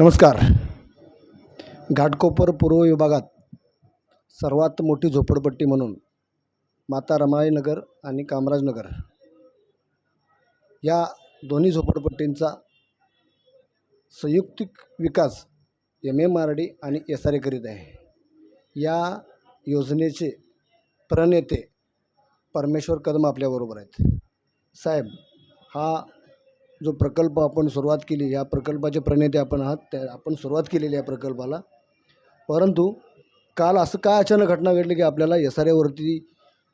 नमस्कार. घाटकोपर पूर्व विभागात सर्वात मोठी झोपडपट्टी म्हणून माता रमाई नगर आणि कामराजनगर या दोन्ही झोपडपट्टींचा संयुक्तिक विकास एम एम आर डी आणि एस आर ए करीत आहे. या योजनेचे प्रणेते परमेश्वर कदम आपल्याबरोबर आहेत. साहेब हा जो प्रकल्प आपण सुरुवात केली या प्रकल्पाचे प्रणेते आपण आहात त्या आपण सुरुवात केलेली या प्रकल्पाला. परंतु काल असं काय अचानक घटना घडली की आपल्याला एस आर एवरती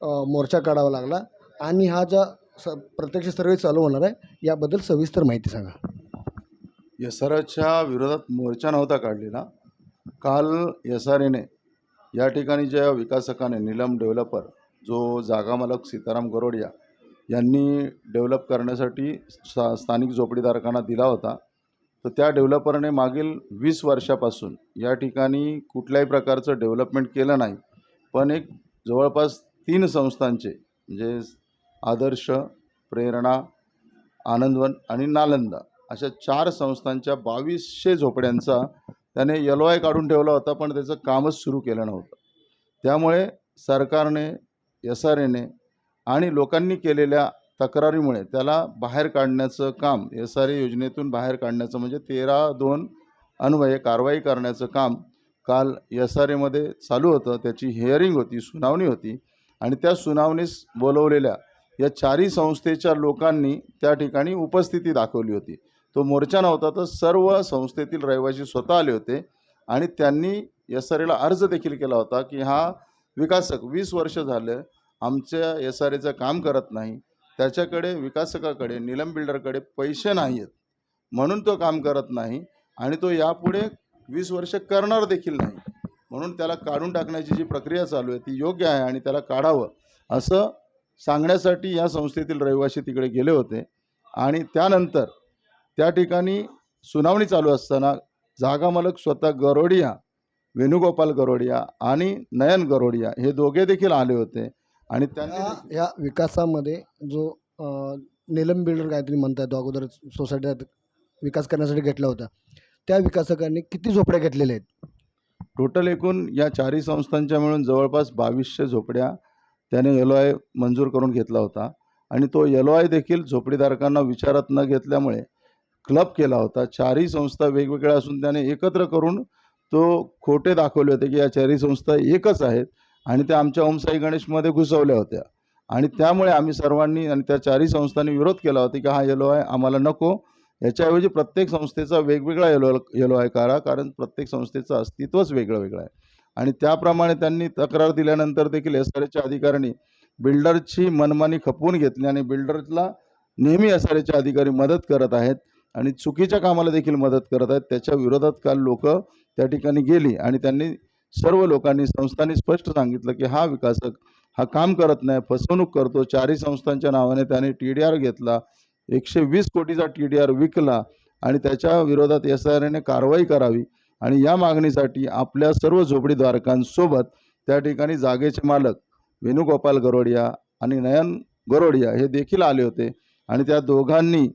मोर्चा काढावा लागला? आणि हा ज्या स प्रत्यक्ष सर्वे चालू होणार आहे याबद्दल सविस्तर माहिती सांगा. एस आर एच्या विरोधात मोर्चा नव्हता काढलेला. काल एस आर एने या ठिकाणी ज्या विकासकाने नीलम डेव्हलपर जो जागा मालक सीताराम गरोडिया यांनी डेव्हलप करण्यासाठी सा स्थानिक झोपडीधारकांना दिला होता. तर त्या डेव्हलपरने मागील वीस वर्षापासून या ठिकाणी कुठल्याही प्रकारचं डेव्हलपमेंट केलं नाही. पण एक जवळपास तीन संस्थांचे म्हणजे आदर्श प्रेरणा आनंदवन आणि नालंदा अशा चार संस्थांच्या बावीसशे झोपड्यांचा त्याने यल आय काढून ठेवला होता पण त्याचं कामच सुरू केलं नव्हतं. त्यामुळे सरकारने एस आर एने आणि लोकांनी केलेल्या तक्रारीमुळे त्याला बाहेर काढण्याचं काम एस आर ए योजनेतून बाहेर काढण्याचं म्हणजे तेरा दोन अन्वये कारवाई करण्याचं काम काल एस आर एमध्ये चालू होतं. त्याची हिअरिंग होती सुनावणी होती आणि त्या सुनावणीस बोलवलेल्या या चारही संस्थेच्या लोकांनी त्या ठिकाणी उपस्थिती दाखवली होती. तो मोर्चा नव्हता तर सर्व संस्थेतील रहिवासी स्वतः आले होते आणि त्यांनी एस आर एला अर्ज देखील केला होता की हा विकासक वीस वर्ष झालं आमच्या एस आर एचं काम करत नाही. त्याच्याकडे विकासकाकडे निलम बिल्डरकडे पैसे नाही आहेत म्हणून तो काम करत नाही आणि तो यापुढे वीस वर्ष करणार देखील नाही. म्हणून त्याला काढून टाकण्याची जी प्रक्रिया चालू आहे ती योग्य आहे आणि त्याला काढावं असं सांगण्यासाठी या संस्थेतील रहिवासी तिकडे गेले होते. आणि त्यानंतर त्या ठिकाणी सुनावणी चालू असताना जागा मालक स्वतः गरोडिया वेणुगोपाल गरोडिया आणि नयन गरोडिया हे दोघे देखील आले होते. आणि त्यांनी या विकासामध्ये जो नीलम बिल्डर काहीतरी म्हणतात तो अगोदर सोसायटीत विकास करण्यासाठी घेतला होता त्या विकासकांनी किती झोपड्या घेतलेल्या आहेत? टोटल एकूण या चारही संस्थांच्या मिळून जवळपास बावीसशे झोपड्या त्याने एल आय मंजूर करून घेतला होता. आणि तो एल आय देखील झोपडीधारकांना विचारात न घेतल्यामुळे क्लब केला होता. चारही संस्था वेगवेगळ्या असून त्याने एकत्र करून तो खोटे दाखवले होते की या चारही संस्था एकच आहेत. आणि त्या आमच्या ओमसाई गणेशमध्ये घुसवल्या होत्या. आणि त्यामुळे आम्ही सर्वांनी आणि त्या चारही संस्थांनी विरोध केला होता की हा येलो आहे आम्हाला नको. याच्याऐवजी प्रत्येक संस्थेचा वेगवेगळा येलो येलो आहे करा कारण प्रत्येक संस्थेचं अस्तित्वच वेगळं वेगळं आहे. आणि त्याप्रमाणे त्यांनी तक्रार दिल्यानंतर देखील एस आर एच्या अधिकाऱ्यांनी बिल्डरची मनमानी खपवून घेतली आणि बिल्डरला नेहमी एस आर एचे अधिकारी मदत करत आहेत आणि चुकीच्या कामाला देखील मदत करत आहेत. त्याच्या विरोधात काल लोक त्या ठिकाणी गेली आणि त्यांनी सर्व लोकांनी संस्थांनी स्पष्ट सांगितलं की हा विकासक हा काम करत नाही फसवणूक करतो. चारही संस्थांच्या नावाने त्याने टी डी आर घेतला. एकशे वीस कोटीचा टी डी आर विकला आणि त्याच्या विरोधात एस आर एने कारवाई करावी आणि या मागणीसाठी आपल्या सर्व झोपडीधारकांसोबत त्या ठिकाणी जागेचे मालक वेणुगोपाल गरोडिया आणि नयन गरोडिया हे देखील आले होते. आणि त्या दोघांनी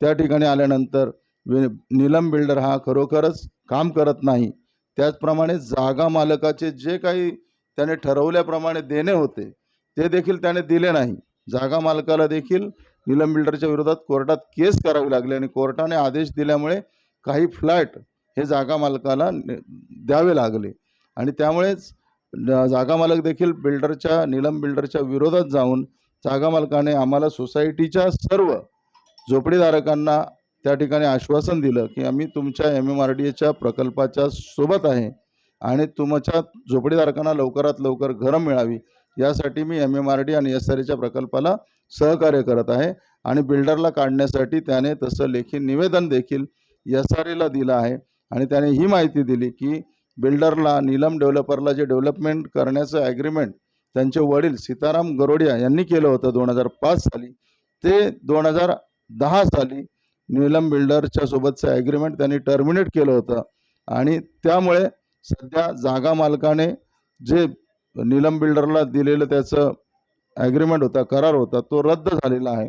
त्या ठिकाणी आल्यानंतर वे नीलम बिल्डर हा खरोखरच काम करत नाही. त्याचप्रमाणे जागा मालकाचे जे काही त्याने ठरवल्याप्रमाणे देणे होते ते देखील त्याने दिले नाही. जागा मालकाला देखील निलम बिल्डरच्या विरोधात कोर्टात केस करावी लागली आणि कोर्टाने आदेश दिल्यामुळे काही फ्लॅट हे जागा मालकाला द्यावे लागले. आणि त्यामुळेच जागा मालक देखील बिल्डरच्या निलम बिल्डरच्या विरोधात जाऊन जागा मालकाने आम्हाला सोसायटीच्या सर्व झोपडीधारकांना त्या ठिकाणी आश्वासन दिलं की आम्ही तुमच्या एम एम आर डी एच्या प्रकल्पाच्या सोबत आहे आणि तुमच्या झोपडीधारकांना लवकरात लवकर घरं मिळावी. यासाठी मी एम एम आर डी आणि एस आर एच्या प्रकल्पाला सहकार्य करत आहे आणि बिल्डरला काढण्यासाठी त्याने तसं लेखी निवेदन देखील एस आर एला दिलं आहे आणि त्याने ही माहिती दिली की बिल्डरला नीलम डेव्हलपरला जे डेव्हलपमेंट करण्याचं ॲग्रीमेंट त्यांचे वडील सीताराम गरोडिया यांनी केलं होतं दोन हजार पाच साली ते दोन हजार दहा साली नीलम बिल्डरच्या सोबतचं ॲग्रीमेंट त्यांनी टर्मिनेट केलं होतं. आणि त्यामुळे सध्या जागा मालकाने जे नीलम बिल्डरला दिलेलं त्याचं ॲग्रीमेंट होता करार होता तो रद्द झालेला आहे.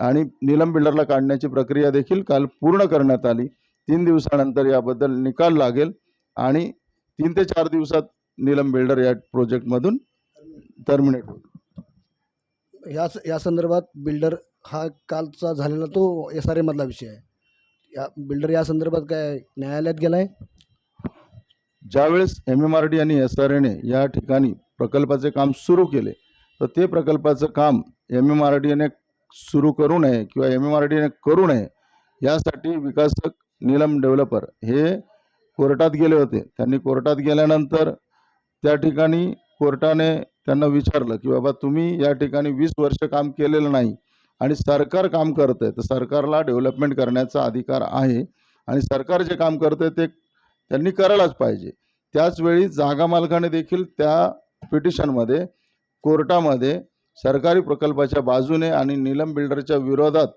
आणि नीलम बिल्डरला काढण्याची प्रक्रिया देखील काल पूर्ण करण्यात आली. तीन दिवसानंतर याबद्दल निकाल लागेल. आणि तीन ते चार दिवसात नीलम बिल्डर या प्रोजेक्टमधून टर्मिनेट होईल. या या संदर्भात बिल्डर हा कालचा झालेला तो एस आर एमधला विषय आहे. या बिल्डर या संदर्भात काय न्यायालयात गेला आहे ज्यावेळेस एम एम आर डी आणि एस आर एने या ठिकाणी प्रकल्पाचे काम सुरू केले तर ते प्रकल्पाचं काम एम एम आर डी एने सुरू करू नये किंवा एम एम आर डीने करू नये यासाठी विकासक नीलम डेव्हलपर हे कोर्टात गेले होते. त्यांनी कोर्टात गेल्यानंतर त्या ठिकाणी कोर्टाने त्यांना विचारलं की बाबा तुम्ही या ठिकाणी वीस वर्ष काम केलेलं नाही आणि सरकार काम करतं आहे तर सरकारला डेव्हलपमेंट करण्याचा अधिकार आहे. आणि सरकार जे काम करतं ते त्यांनी करायलाच पाहिजे. त्याचवेळी जागा मालकाने देखील त्या पिटिशनमध्ये कोर्टामध्ये सरकारी प्रकल्पाच्या बाजूने आणि नीलम बिल्डरच्या विरोधात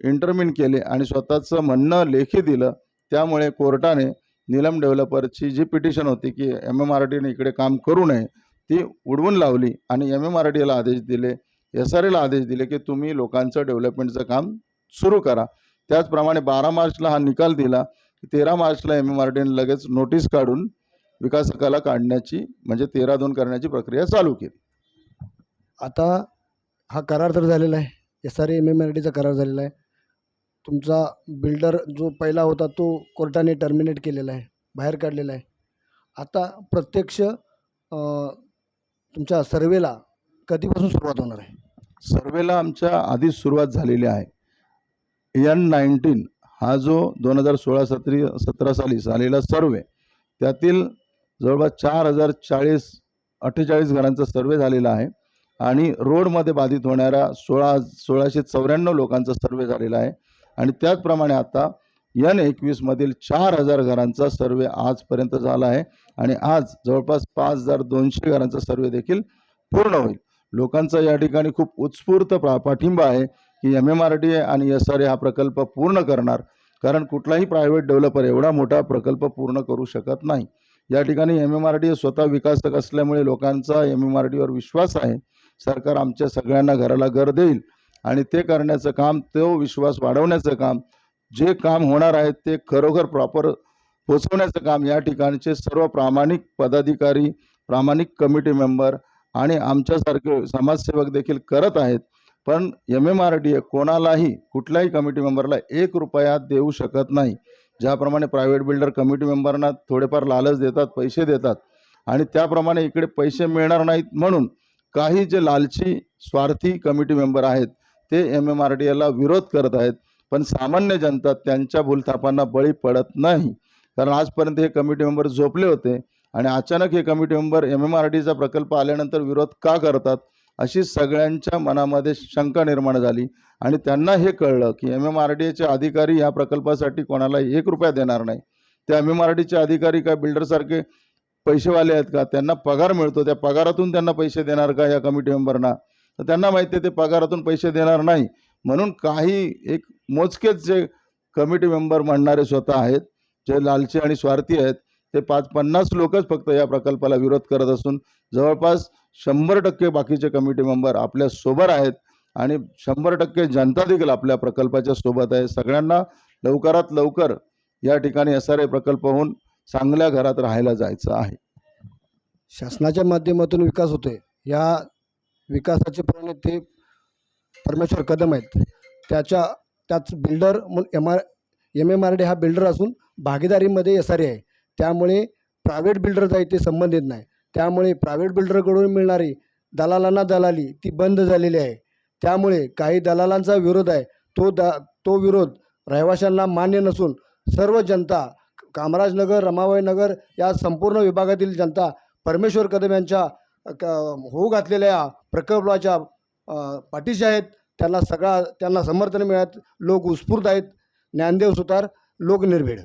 इंटरमिन केले आणि स्वतःचं म्हणणं लेखी दिलं. त्यामुळे कोर्टाने नीलम डेव्हलपरची जी पिटिशन होती की एम एम आर डीने इकडे काम करू नये ती उडवून लावली आणि एम एम आर डीला आदेश दिले. एस आर एला आदेश दिले की तुम्ही लोकांचं डेव्हलपमेंटचं काम सुरू करा. त्याचप्रमाणे बारा मार्चला हा निकाल दिला की तेरा मार्चला एम एम आर डीने लगेच नोटीस काढून विकासकाला काढण्याची म्हणजे तेरा दोन करण्याची प्रक्रिया चालू केली. आता हा करार तर झालेला आहे. S R M M R डीचा करार झालेला आहे. तुमचा बिल्डर जो पहिला होता तो कोर्टाने टर्मिनेट केलेला आहे बाहेर काढलेला आहे. आता प्रत्यक्ष तुमच्या सर्वेला कधीपासून सुरुवात होणार आहे? सर्वेला आमच्या आधीच सुरुवात झालेली आहे. एन नाईन्टीन हा जो दोन हजार सोळा सतरी सतरा साली झालेला सर्वे त्यातील जवळपास चार हजार चाळीस अठ्ठेचाळीस घरांचा सर्वे झालेला आहे आणि रोडमध्ये बाधित होणाऱ्या सोळा सोळाशे चौऱ्याण्णव लोकांचा सर्वे झालेला आहे. आणि त्याचप्रमाणे आता एन एकवीसमधील चार हजार घरांचा सर्वे आजपर्यंत झाला आहे आणि आज जवळपास पाच हजार दोनशे घरांचा सर्वे देखील पूर्ण होईल. लोकांचा या ठिकाणी खूप उत्स्फूर्त पा पाठिंबा आहे की एम एम आर डी आणि एस आर ए हा प्रकल्प पूर्ण करणार. कारण कुठलाही प्रायव्हेट डेव्हलपर एवढा मोठा प्रकल्प पूर्ण करू शकत नाही. या ठिकाणी एम एम आर डी स्वतः विकासक असल्यामुळे लोकांचा एम एम आर डीवर विश्वास आहे. सरकार आमच्या सगळ्यांना घराला घर देईल आणि ते करण्याचं काम तो विश्वास वाढवण्याचं काम जे काम होणार आहे ते खरोखर प्रॉपर पोचवण्याचं काम या ठिकाणचे सर्व प्रामाणिक पदाधिकारी प्रामाणिक कमिटी मेंबर आणि आमच्यासारखे समाजसेवक देखील करत आहेत. पण M. M R D A कोणालाही कुठल्याही कमिटी मेंबरला एक रुपया देऊ शकत नाही. ज्याप्रमाणे प्रायव्हेट बिल्डर कमिटी मेंबरना थोडेफार लालच देतात पैसे देतात. आणि त्याप्रमाणे इकडे पैसे मिळणार नाहीत म्हणून काही जे लालची स्वार्थी कमिटी मेंबर आहेत ते एम. एम आर डी एला विरोध करत आहेत. पण सामान्य जनता त्यांच्या भूलथापांना बळी पडत नाही. कारण आजपर्यंत हे कमिटी मेंबर झोपले होते. आणि अचानक हे committee member M M R डीचा प्रकल्प आल्यानंतर विरोध का करतात अशी सगळ्यांच्या मनामध्ये शंका निर्माण झाली. आणि त्यांना हे कळलं की एम एम आर डी एचे अधिकारी या प्रकल्पासाठी कोणाला एक रुपया देणार नाही. ते एम एम आर डीचे अधिकारी काय बिल्डरसारखे पैसेवाले आहेत का? त्यांना पगार मिळतो. त्या पगारातून त्यांना पैसे देणार का या कमिटी मेंबरना तर त्यांना माहिती आहे ते पगारातून पैसे देणार नाही. म्हणून काही एक मोजकेच जे कमिटी मेंबर म्हणणारे स्वतः आहेत जे लालची आणि स्वार्थी आहेत ते पाच पन्नास लोकच फक्त या प्रकल्पाला विरोध करत असून जवळपास शंभर टक्के बाकीचे कमिटी मेंबर आपल्यासोबत आहेत आणि शंभर टक्के जनता देखील आपल्या प्रकल्पाच्या सोबत आहे. सगळ्यांना लवकरात लवकर या ठिकाणी एस आर ए प्रकल्प होऊन चांगल्या घरात राहायला जायचं आहे. शासनाच्या माध्यमातून विकास होतोय. या विकासाचे प्रणेते परमेश्वर कदम आहेत. त्याच्या त्याच builder M R M M R D हा बिल्डर असून भागीदारीमध्ये एस आर ए आहे. त्यामुळे प्रायव्हेट बिल्डरचा इथे संबंध येत नाही. त्यामुळे प्रायव्हेट बिल्डरकडून मिळणारी दलालांना दलाली ती बंद झालेली आहे. त्यामुळे काही दलालांचा विरोध आहे. तो द तो विरोध रहिवाशांना मान्य नसून सर्व जनता कामराजनगर रमाबाई नगर या संपूर्ण विभागातील जनता परमेश्वर कदम यांच्या क होऊ घातलेल्या प्रकल्पाच्या पाठीशी आहेत. त्यांना सगळा त्यांना समर्थन मिळत लोक उत्स्फूर्त आहेत. ज्ञानदेव सुतार लोक निर्भीड